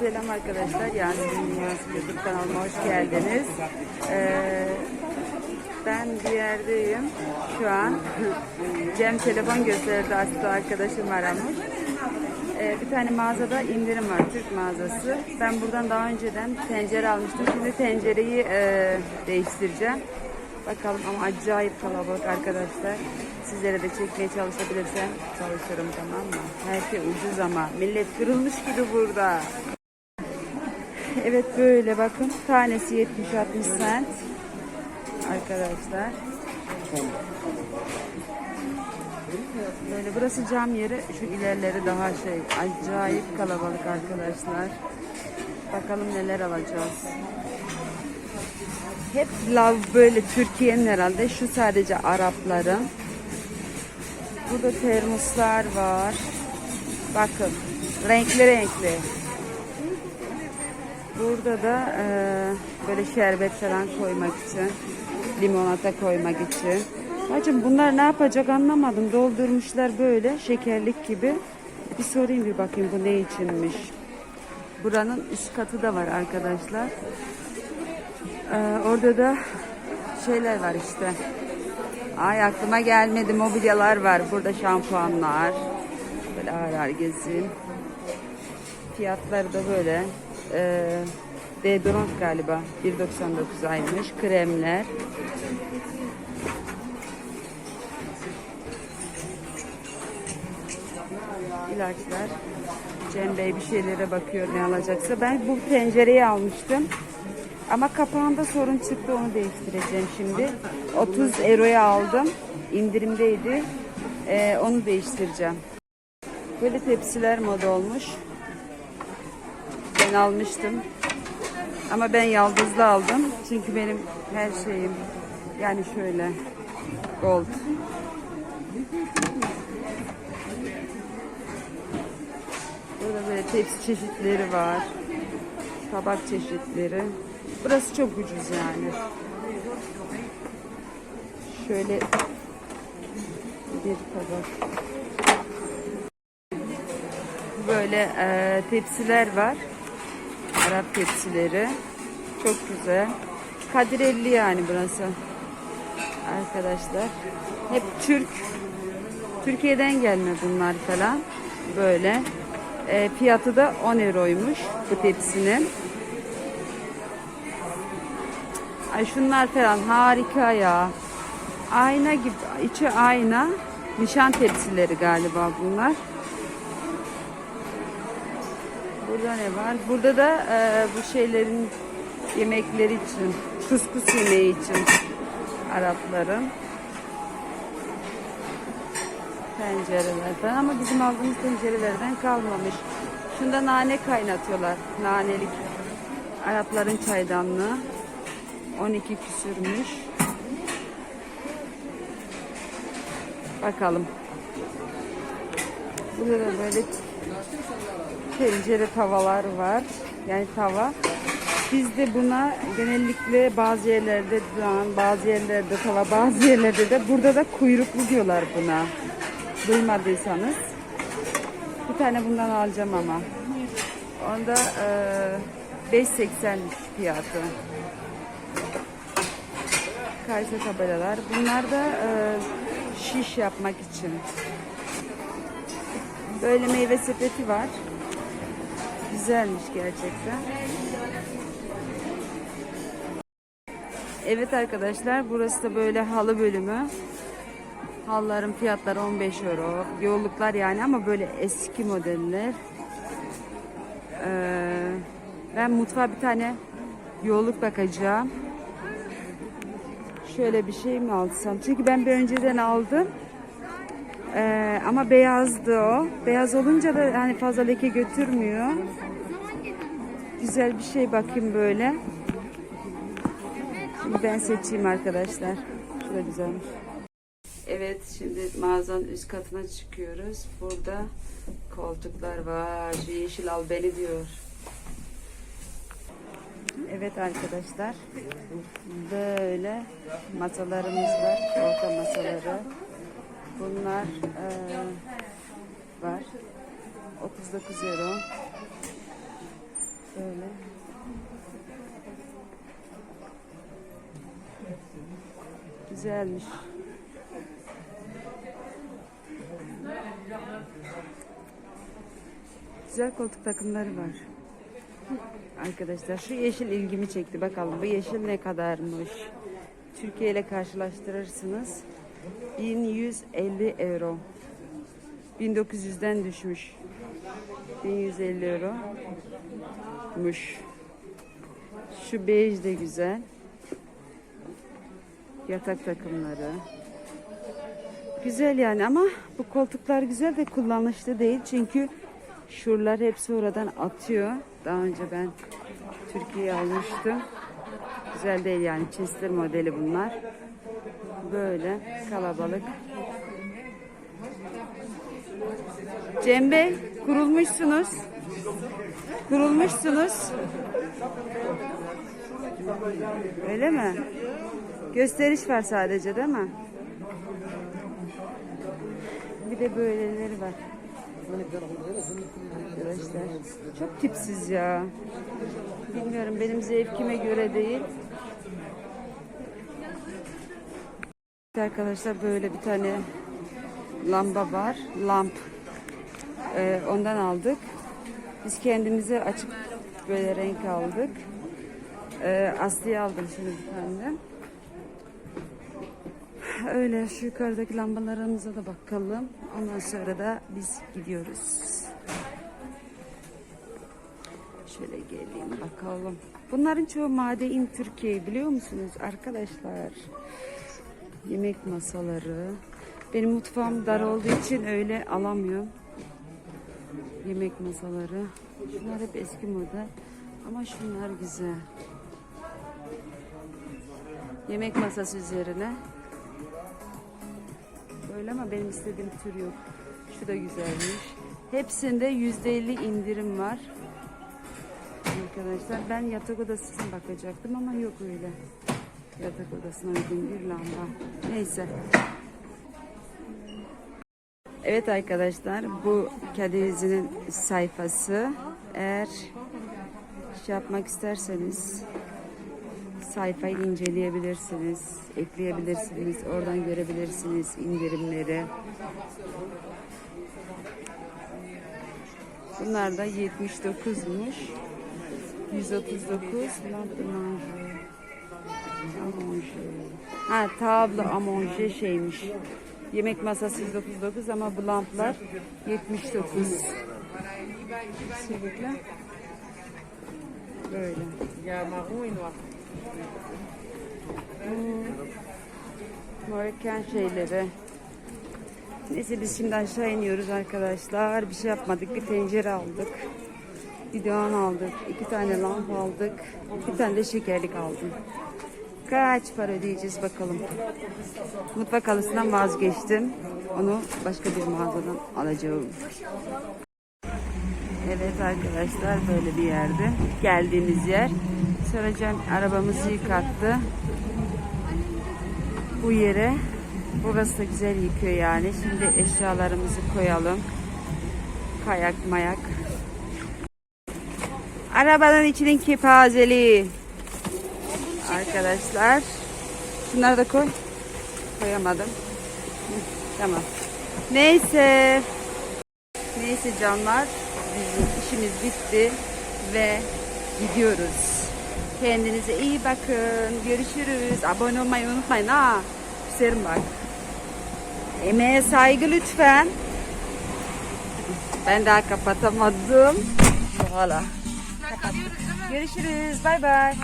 Selam arkadaşlar. Yasemin Yılmaz YouTube kanalıma hoş geldiniz. Ee, ben bir yerdeyim şu an. Cem telefon gösterdi aslında arkadaşım aramış. Ee, bir tane mağazada indirim var Türk mağazası. Ben buradan daha önceden tencere almıştım. Şimdi tencereyi e, değiştireceğim. Bakalım ama acayip kalabalık arkadaşlar. Sizlere de çekmeye çalışabilirsem çalışırım tamam mı? Her şey ucuz ama millet kırılmış gibi burada. Evet böyle bakın. Tanesi 70-60 cent. Arkadaşlar. Böyle burası cam yeri. Şu ilerleri daha şey acayip kalabalık arkadaşlar. Bakalım neler alacağız. Hep lav böyle Türkiye'nin herhalde. Şu sadece Arapların. Burada termoslar var. Bakın. Renkli renkli. Burada da e, böyle şerbet falan koymak için, limonata koymak için. Bacım bunlar ne yapacak anlamadım. Doldurmuşlar böyle şekerlik gibi. Bir sorayım bir bakayım bu ne içinmiş. Buranın üst katı da var arkadaşlar. Ee, orada da şeyler var işte. Ay aklıma gelmedi mobilyalar var. Burada şampuanlar. Böyle ağır ağır gezeyim. Fiyatları da böyle. Ee, deodorant galiba 1.99 aymış. Kremler. İlaçlar. Cem Bey bir şeylere bakıyor ne alacaksa. Ben bu tencereyi almıştım. Ama kapağında sorun çıktı onu değiştireceğim şimdi. 30 euroya aldım. İndirimdeydi. Ee, onu değiştireceğim. Böyle tepsiler moda olmuş. Ben almıştım. Ama ben yaldızlı aldım. Çünkü benim her şeyim yani şöyle gold. Burada böyle tepsi çeşitleri var. Tabak çeşitleri. Burası çok ucuz yani. Şöyle bir tabak. Böyle e, tepsiler var. Arap tepsileri. Çok güzel. Kadirelli yani burası. Arkadaşlar. Hep Türk. Türkiye'den gelme bunlar falan. Böyle. E, fiyatı da 10 euroymuş bu tepsinin. Ay şunlar falan harika ya. Ayna gibi. içi ayna. Nişan tepsileri galiba bunlar. Burada ne var? Burada da e, bu şeylerin yemekleri için, kuskus yemeği için Arapların tencereler falan ama bizim aldığımız tencerelerden kalmamış. Şunda nane kaynatıyorlar. Nanelik. Arapların çaydanlığı. 12 küsürmüş. Bakalım. Burada da böyle tencere tavalar var. Yani tava. Bizde buna genellikle bazı yerlerde duran, bazı yerlerde tava, bazı yerlerde de burada da kuyruklu diyorlar buna. Duymadıysanız. Bir tane bundan alacağım ama. Onda e, 5.80'miş fiyatı. Kayse tabelalar. Bunlar da e, şiş yapmak için. Böyle meyve sepeti var. Güzelmiş gerçekten. Evet arkadaşlar burası da böyle halı bölümü. Halıların fiyatları 15 euro. Yolluklar yani ama böyle eski modeller. Ee, ben mutfağa bir tane yolluk bakacağım. Şöyle bir şey mi alsam? Çünkü ben bir önceden aldım. Ee, ama beyazdı o. Beyaz olunca da hani fazla leke götürmüyor. Güzel bir şey bakayım böyle. Şimdi ben seçeyim arkadaşlar. Şurada güzelmiş. Evet şimdi mağazanın üst katına çıkıyoruz. Burada koltuklar var. Şu yeşil al beni diyor. Evet arkadaşlar. Böyle masalarımız var. Orta masaları. Bunlar eee, var. 39 euro. Şöyle. Güzelmiş. Güzel koltuk takımları var. Arkadaşlar şu yeşil ilgimi çekti. Bakalım bu yeşil ne kadarmış. Türkiye ile karşılaştırırsınız. 1150 euro. 1900'den düşmüş. 1150 euro. Muş. Şu bej de güzel. Yatak takımları. Güzel yani ama bu koltuklar güzel de kullanışlı değil. Çünkü şuralar hepsi oradan atıyor. Daha önce ben Türkiye'ye almıştım. Güzel değil yani Chester modeli bunlar. Böyle kalabalık. Cem Bey kurulmuşsunuz. Kurulmuşsunuz. Öyle mi? Gösteriş var sadece değil mi? Bir de böyleleri var. Arkadaşlar çok tipsiz ya. Bilmiyorum benim zevkime göre değil. Arkadaşlar böyle bir tane lamba var. Lamp. Ee, ondan aldık. Biz kendimize açık böyle renk aldık. Ee, Aslı'ya aldım şimdi bir tane. Öyle şu yukarıdaki lambalarımıza da bakalım. Ondan sonra da biz gidiyoruz. Şöyle geleyim bakalım. Bunların çoğu Made in Türkiye biliyor musunuz arkadaşlar? Yemek masaları. Benim mutfağım dar olduğu için öyle alamıyorum. Yemek masaları. Şunlar hep eski moda. Ama şunlar güzel. Yemek masası üzerine. Böyle ama benim istediğim tür yok. Şu da güzelmiş. Hepsinde yüzde elli indirim var. Arkadaşlar ben yatak odasına bakacaktım ama yok öyle. Yatak odasına uygun bir lamba. Neyse. Evet arkadaşlar bu Kadizinin sayfası. Eğer şey yapmak isterseniz sayfayı inceleyebilirsiniz, ekleyebilirsiniz, oradan görebilirsiniz indirimleri. Bunlar da 79'muş. 139 Lampe Amanje. Ha tablo amanje şeymiş. Yemek masası 139 ama bu lamplar 79. Sürekli. Böyle. Morken şeyleri. Neyse biz şimdi aşağı iniyoruz arkadaşlar. Bir şey yapmadık. Bir tencere aldık. Bir doğan aldık. iki tane lamp aldık. Bir tane de şekerlik aldım. Kaç para ödeyeceğiz bakalım. Mutfak halısından vazgeçtim. Onu başka bir mağazadan alacağım. Evet arkadaşlar böyle bir yerde. Geldiğimiz yer. Sonra Cem arabamızı yıkattı. Bu yere. Burası da güzel yıkıyor yani. Şimdi eşyalarımızı koyalım. Kayak mayak. Arabanın içinin kepazeliği. Arkadaşlar. Şunları da koy. Koyamadım. Hı, Tamam. Neyse. Neyse canlar. Bizim işimiz bitti. Ve gidiyoruz. Kendinize iyi bakın. Görüşürüz. Abone olmayı unutmayın ha. Küserim bak. Emeğe saygı lütfen. Ben daha kapatamadım. Valla. Görüşürüz. Bay bay.